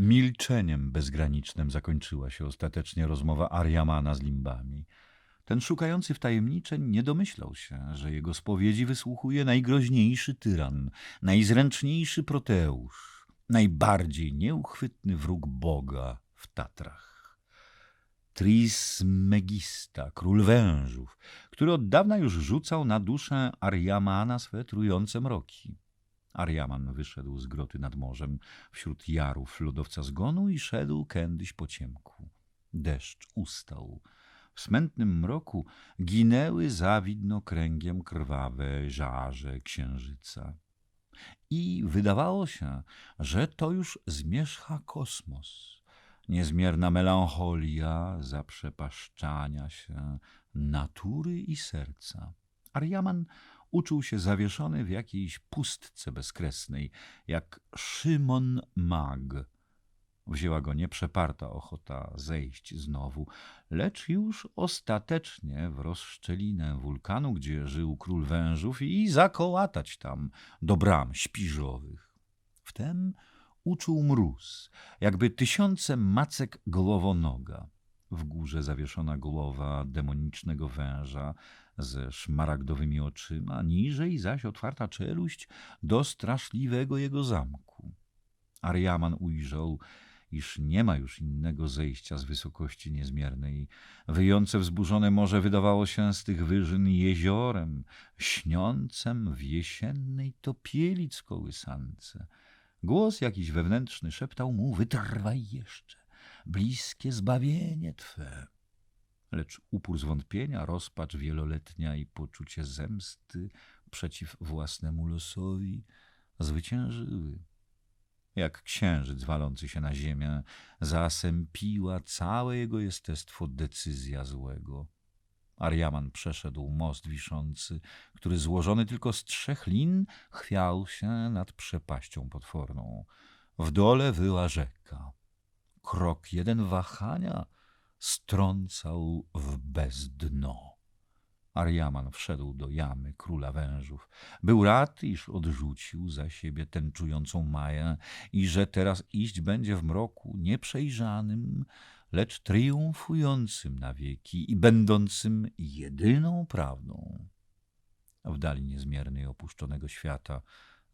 Milczeniem bezgranicznym zakończyła się ostatecznie rozmowa Ariamana z limbami. Ten szukający wtajemniczeń nie domyślał się, że jego spowiedzi wysłuchuje najgroźniejszy tyran, najzręczniejszy Proteusz, najbardziej nieuchwytny wróg Boga w Tatrach. Trismegista, król wężów, który od dawna już rzucał na duszę Ariamana swe trujące mroki. Ariaman wyszedł z groty nad morzem wśród jarów lodowca zgonu i szedł kędyś po ciemku. Deszcz ustał. W smętnym mroku ginęły zawidno kręgiem krwawe żarze księżyca. I wydawało się, że to już zmierzcha kosmos. Niezmierna melancholia zaprzepaszczania się natury i serca. Ariaman uczuł się zawieszony w jakiejś pustce bezkresnej, jak Szymon Mag. Wzięła go nieprzeparta ochota zejść znowu, lecz już ostatecznie w rozszczelinę wulkanu, gdzie żył król wężów i zakołatać tam do bram śpiżowych. Wtem uczuł mróz, jakby tysiące macek głowonoga. W górze zawieszona głowa demonicznego węża ze szmaragdowymi oczyma, niżej zaś otwarta czeluść do straszliwego jego zamku. Ariaman ujrzał, iż nie ma już innego zejścia z wysokości niezmiernej. Wyjące wzburzone morze wydawało się z tych wyżyn jeziorem, śniącem w jesiennej topielic kołysance. Głos jakiś wewnętrzny szeptał mu, wytrwaj jeszcze, bliskie zbawienie twe. Lecz upór zwątpienia, rozpacz wieloletnia i poczucie zemsty przeciw własnemu losowi zwyciężyły. Jak księżyc walący się na ziemię, zasępiła całe jego jestestwo decyzja złego. Ariaman przeszedł most wiszący, który złożony tylko z trzech lin chwiał się nad przepaścią potworną. W dole wyła rzeka. Krok jeden wahania strącał w bezdno. Ariaman wszedł do jamy króla wężów. Był rad, iż odrzucił za siebie tęczującą Maję i że teraz iść będzie w mroku nieprzejrzanym, lecz triumfującym na wieki i będącym jedyną prawdą. W dali niezmiernej opuszczonego świata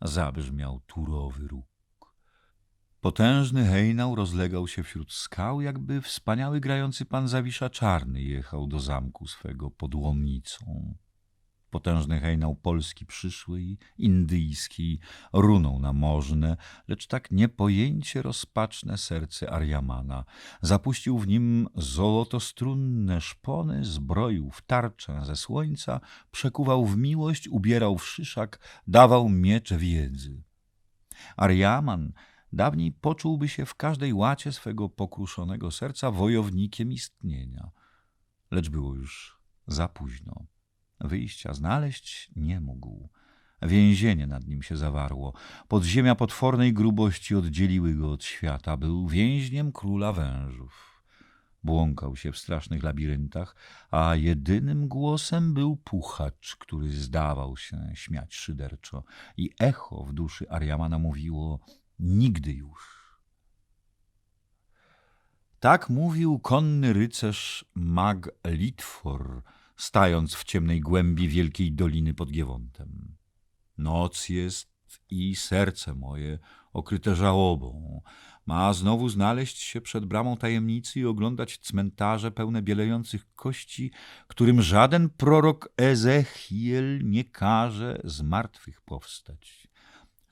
zabrzmiał turowy róg. Potężny hejnał rozlegał się wśród skał, jakby wspaniały grający pan Zawisza Czarny jechał do zamku swego pod łomnicą. Potężny hejnał polski przyszły i indyjski runął na możne, lecz tak niepojęcie rozpaczne serce Ariamana. Zapuścił w nim złotostrunne szpony, zbroił w tarczę ze słońca, przekuwał w miłość, ubierał w szyszak, dawał miecz wiedzy. Ariaman dawniej poczułby się w każdej łacie swego pokruszonego serca wojownikiem istnienia. Lecz było już za późno. Wyjścia znaleźć nie mógł. Więzienie nad nim się zawarło. Podziemia potwornej grubości oddzieliły go od świata. Był więźniem króla wężów. Błąkał się w strasznych labiryntach, a jedynym głosem był puchacz, który zdawał się śmiać szyderczo. I echo w duszy Ariamana mówiło Nigdy już. Tak mówił konny rycerz Mag Litfor, stając w ciemnej głębi wielkiej doliny pod Giewontem. Noc jest i serce moje okryte żałobą. Ma znowu znaleźć się przed bramą tajemnicy i oglądać cmentarze pełne bielejących kości, którym żaden prorok Ezechiel nie każe z martwych powstać.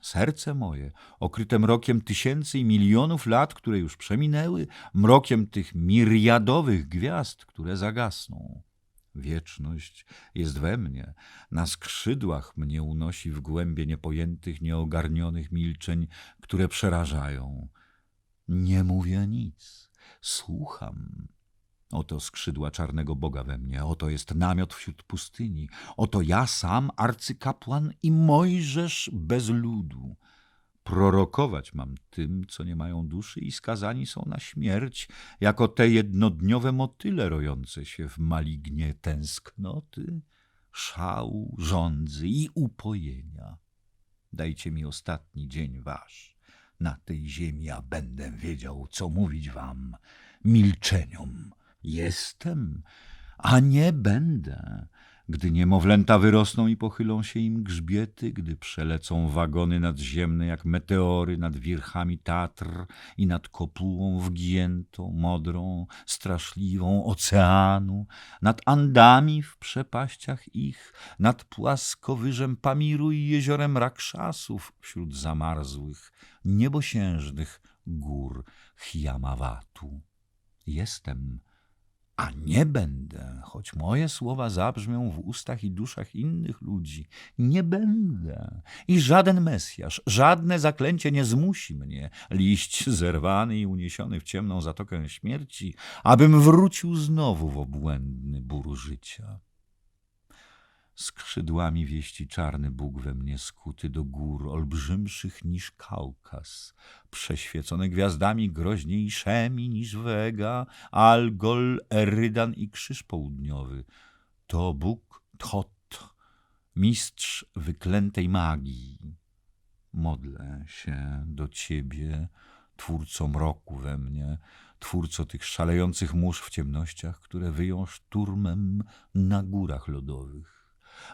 Serce moje, okryte mrokiem tysięcy i milionów lat, które już przeminęły, mrokiem tych miriadowych gwiazd, które zagasną. Wieczność jest we mnie, na skrzydłach mnie unosi w głębie niepojętych, nieogarnionych milczeń, które przerażają. Nie mówię nic, słucham, Oto skrzydła czarnego Boga we mnie, oto jest namiot wśród pustyni, oto ja sam, arcykapłan i Mojżesz bez ludu. Prorokować mam tym, co nie mają duszy i skazani są na śmierć, jako te jednodniowe motyle rojące się w malignie tęsknoty, szału, żądzy i upojenia. Dajcie mi ostatni dzień wasz, na tej ziemi, a będę wiedział, co mówić wam milczeniom. Jestem, a nie będę. Gdy niemowlęta wyrosną i pochylą się im grzbiety, gdy przelecą wagony nadziemne jak meteory nad wierchami Tatr i nad kopułą wgiętą, modrą, straszliwą oceanu, nad Andami w przepaściach ich, nad płaskowyżem Pamiru i jeziorem Rakszasów wśród zamarzłych, niebosiężnych gór Chiamawatu. Jestem, a nie będę, choć moje słowa zabrzmią w ustach i duszach innych ludzi. Nie będę. I żaden Mesjasz, żadne zaklęcie nie zmusi mnie, liść zerwany i uniesiony w ciemną zatokę śmierci, abym wrócił znowu w obłędny bór życia. Skrzydłami wieści czarny Bóg we mnie skuty do gór olbrzymszych niż Kaukaz, przeświecone gwiazdami groźniejszymi niż Wega, Algol, Erydan i Krzyż Południowy. To Bóg Thot, mistrz wyklętej magii. Modlę się do Ciebie, Twórco mroku we mnie, Twórco tych szalejących mórz w ciemnościach, które wyją szturmem na górach lodowych.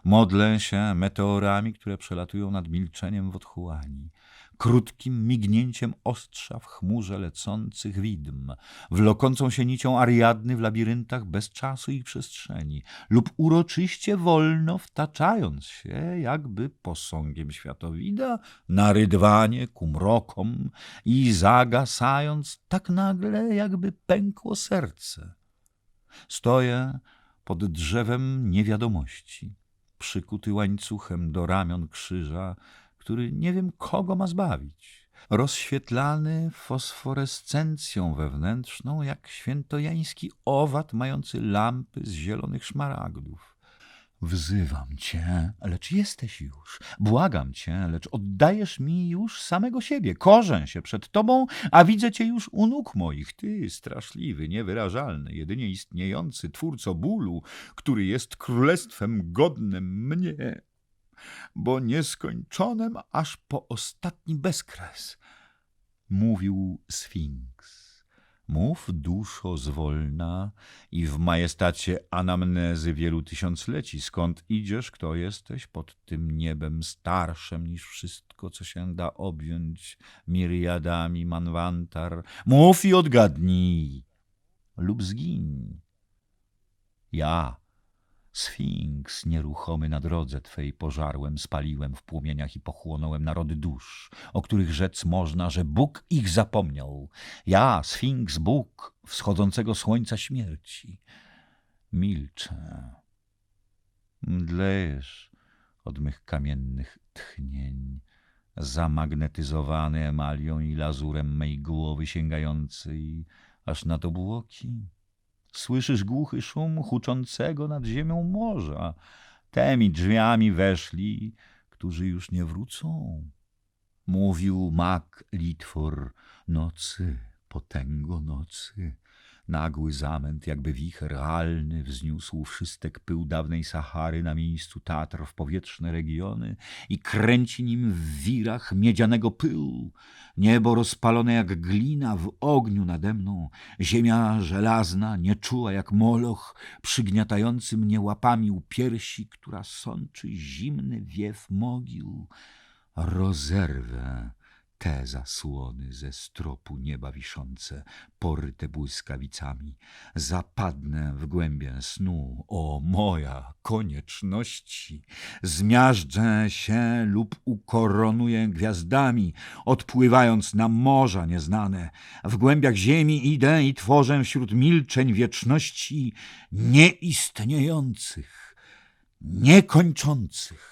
Modlę się meteorami, które przelatują nad milczeniem w otchłani, krótkim mignięciem ostrza w chmurze lecących widm, wlokącą się nicią Ariadny w labiryntach bez czasu i przestrzeni, lub uroczyście wolno wtaczając się, jakby posągiem światowida, na rydwanie ku mrokom i zagasając tak nagle, jakby pękło serce. Stoję pod drzewem niewiadomości przykuty łańcuchem do ramion krzyża, który nie wiem kogo ma zbawić. Rozświetlany fosforescencją wewnętrzną, jak świętojański owad mający lampy z zielonych szmaragdów. Wzywam cię, lecz jesteś już. Błagam cię, lecz oddajesz mi już samego siebie. Korzę się przed tobą, a widzę cię już u nóg moich. Ty, straszliwy, niewyrażalny, jedynie istniejący twórco bólu, który jest królestwem godnym mnie, bo nieskończonym aż po ostatni bezkres. Mówił Sfinks. Mów, duszo, zwolna i w majestacie anamnezy wielu tysiącleci, skąd idziesz, kto jesteś pod tym niebem starszym niż wszystko, co się da objąć miriadami manwantar. Mów i odgadnij lub zgiń. Ja, Sfinks nieruchomy na drodze Twej pożarłem, spaliłem w płomieniach i pochłonąłem narody dusz, o których rzec można, że Bóg ich zapomniał. Ja, Sfinks Bóg wschodzącego słońca śmierci. Milczę. Mdlejesz od mych kamiennych tchnień, zamagnetyzowany emalią i lazurem mej głowy sięgającej aż na to błoki. Słyszysz głuchy szum huczącego nad ziemią morza. Temi drzwiami weszli, którzy już nie wrócą. Mówił mak Litwor, nocy, potęgo nocy. Nagły zamęt, jakby wicher realny, wzniósł wszystek pył dawnej Sahary na miejscu Tatr w powietrzne regiony i kręci nim w wirach miedzianego pyłu. Niebo rozpalone jak glina w ogniu nade mną, ziemia żelazna, nieczuła jak moloch, przygniatający mnie łapami u piersi, która sączy zimny wiew mogił. Rozerwę te zasłony ze stropu nieba wiszące, poryte błyskawicami, zapadnę w głębię snu, o moja konieczności, zmiażdżę się lub ukoronuję gwiazdami, odpływając na morza nieznane, w głębiach ziemi idę i tworzę wśród milczeń wieczności nieistniejących, niekończących.